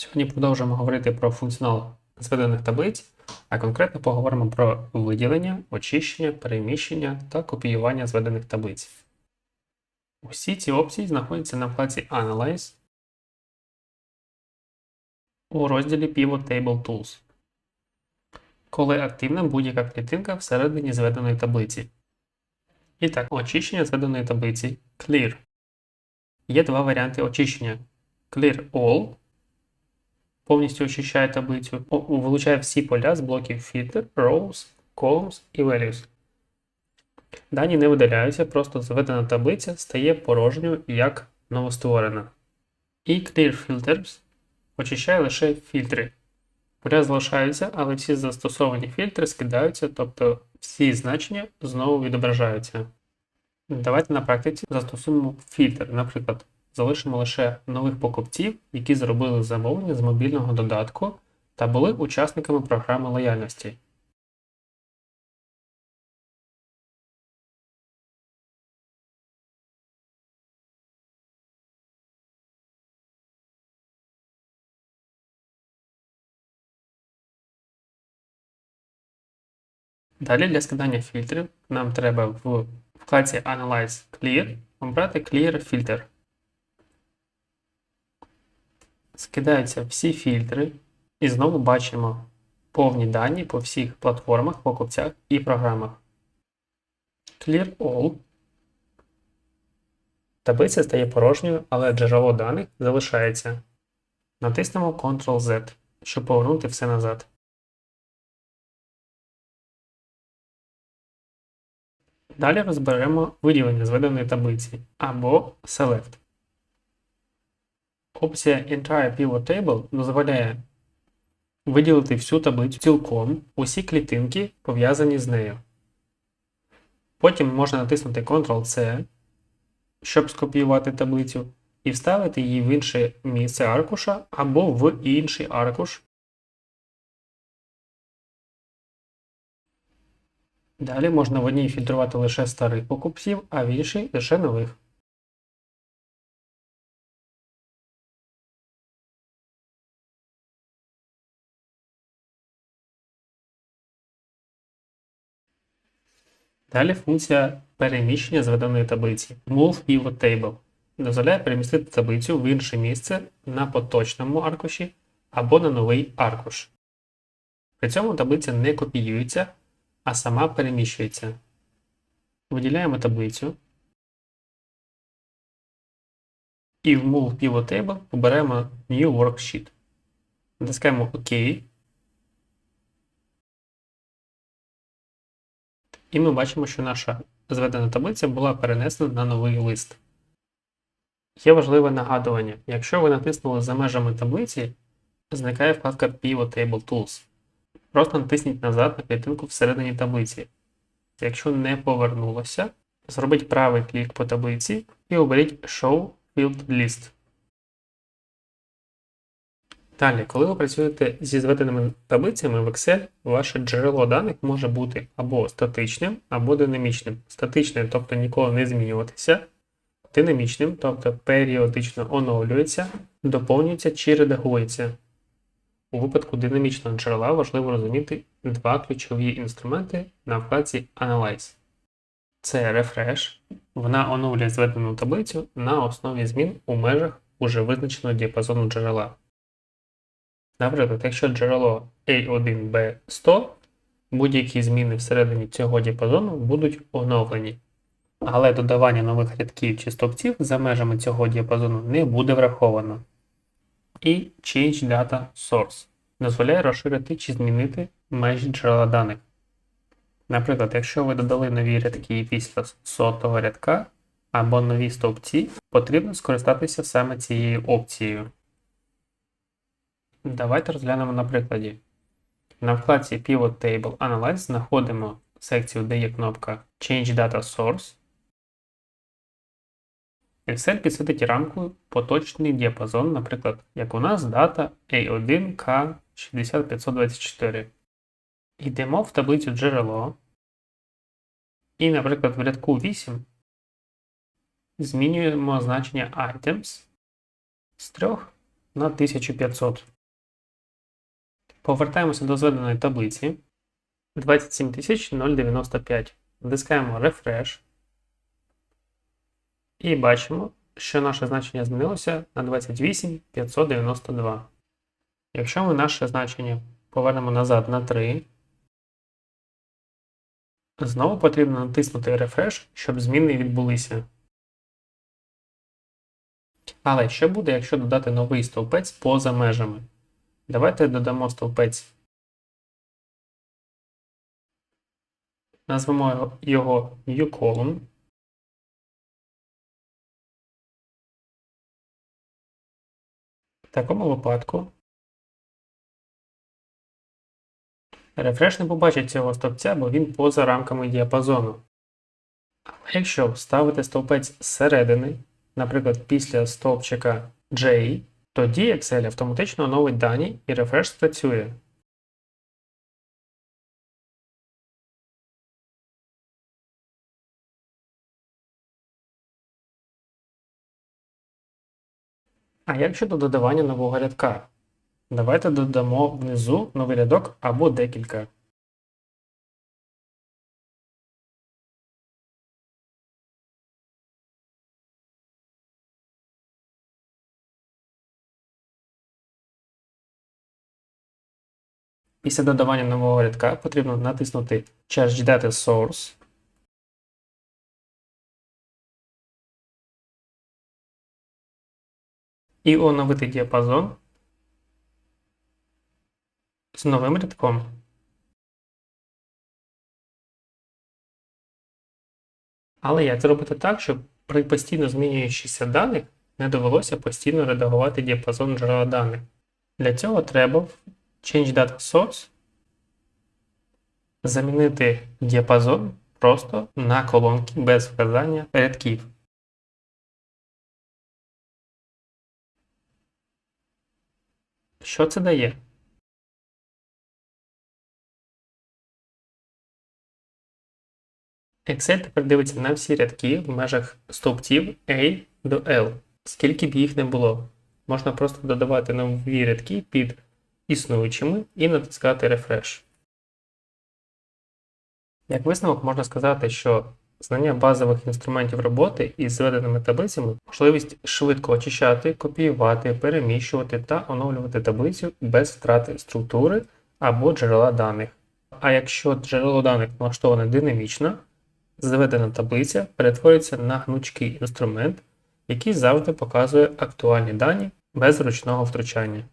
Сьогодні продовжуємо говорити про функціонал зведених таблиць, а конкретно поговоримо про виділення, очищення, переміщення та копіювання зведених таблиць. Усі ці опції знаходяться на вкладці Analyze у розділі Pivot Table Tools, коли активна будь-яка клітинка всередині зведеної таблиці. І так, очищення зведеної таблиці Clear. Є два варіанти очищення: Clear All повністю очищає таблицю, вилучає всі поля з блоків filter, rows, columns і values. Дані не видаляються, просто зведена таблиця стає порожньою як новостворена. І Clear Filters очищає лише фільтри. Поля залишаються, але всі застосовані фільтри скидаються, тобто всі значення знову відображаються. Давайте на практиці застосуємо фільтр. Наприклад, залишимо лише нових покупців, які зробили замовлення з мобільного додатку та були учасниками програми лояльності. Далі для скидання фільтрів нам треба в вкладці Analyze Clear обрати Clear Filter. Скидаються всі фільтри, і знову бачимо повні дані по всіх платформах, покупцях і програмах. Clear All. Таблиця стає порожньою, але джерело даних залишається. Натиснемо Ctrl-Z, щоб повернути все назад. Далі розберемо виділення зведеної таблиці або Select. Опція Entire Pivot Table дозволяє виділити всю таблицю цілком, усі клітинки пов'язані з нею. Потім можна натиснути Ctrl-C, щоб скопіювати таблицю, і вставити її в інше місце аркуша або в інший аркуш. Далі можна в одній фільтрувати лише старих покупців, а в іншій лише нових. Далі функція переміщення зведеної таблиці Move Pivot Table дозволяє перемістити таблицю в інше місце на поточному аркуші або на новий аркуш. При цьому таблиця не копіюється, а сама переміщується. Виділяємо таблицю. І в Move Pivot Table оберемо New Worksheet. Натискаємо ОК. І ми бачимо, що наша зведена таблиця була перенесена на новий лист. Є важливе нагадування: якщо ви натиснули за межами таблиці, зникає вкладка Pivot Table Tools. Просто натисніть назад на клітинку всередині таблиці. Якщо не повернулося, зробіть правий клік по таблиці і оберіть Show Field List. Далі, коли ви працюєте зі зведеними таблицями в Excel, ваше джерело даних може бути або статичним, або динамічним. Статичним, тобто ніколи не змінюватися, динамічним, тобто періодично оновлюється, доповнюється чи редагується. У випадку динамічного джерела важливо розуміти два ключові інструменти на вкладці Analyze. Це Refresh. Вона оновлює зведену таблицю на основі змін у межах уже визначеного діапазону джерела. Наприклад, якщо джерело A1B100, будь-які зміни всередині цього діапазону будуть оновлені. Але додавання нових рядків чи стовпців за межами цього діапазону не буде враховано. І Change Data Source дозволяє розширити чи змінити межі джерела даних. Наприклад, якщо ви додали нові рядки після сотого рядка або нові стовпці, потрібно скористатися саме цією опцією. Давайте розглянемо на прикладі. На вкладці Pivot Table Analyze знаходимо секцію, де є кнопка Change Data Source. Excel підсвітить рамкою поточний діапазон, наприклад, як у нас дата A1K60524. Йдемо в таблицю джерело. І, наприклад, в рядку 8 змінюємо значення items з 3 на 1500. Повертаємося до зведеної таблиці. 27095. Натискаємо Refresh. І бачимо, що наше значення змінилося на 28592. Якщо ми наше значення повернемо назад на 3, знову потрібно натиснути Refresh, щоб зміни відбулися. Але що буде, якщо додати новий стовпець поза межами? Давайте додамо стовпець. Назвемо його uColumn. В такому випадку рефреш не побачить цього стовпця, бо він поза рамками діапазону. Але якщо вставити стовпець зсередини, наприклад, після стовпчика J, тоді Excel автоматично оновить дані і рефреш спрацює. А як щодо додавання нового рядка? Давайте додамо внизу новий рядок або декілька. Після додавання нового рядка потрібно натиснути Change Data Source. І оновити діапазон з новим рядком. Але як зробити так, щоб при постійно змінюючихся даних не довелося постійно редагувати діапазон джерела даних? Для цього треба Change Data Source замінити діапазон просто на колонки без вказання рядків. Що це дає? Excel тепер дивиться на всі рядки в межах стовпців A до L, скільки б їх не було. Можна просто додавати нові рядки під існуючими і натискати Refresh. Як висновок можна сказати, що знання базових інструментів роботи із зведеними таблицями, можливість швидко очищати, копіювати, переміщувати та оновлювати таблицю без втрати структури або джерела даних. А якщо джерело даних налаштоване динамічно, зведена таблиця перетворюється на гнучкий інструмент, який завжди показує актуальні дані без ручного втручання.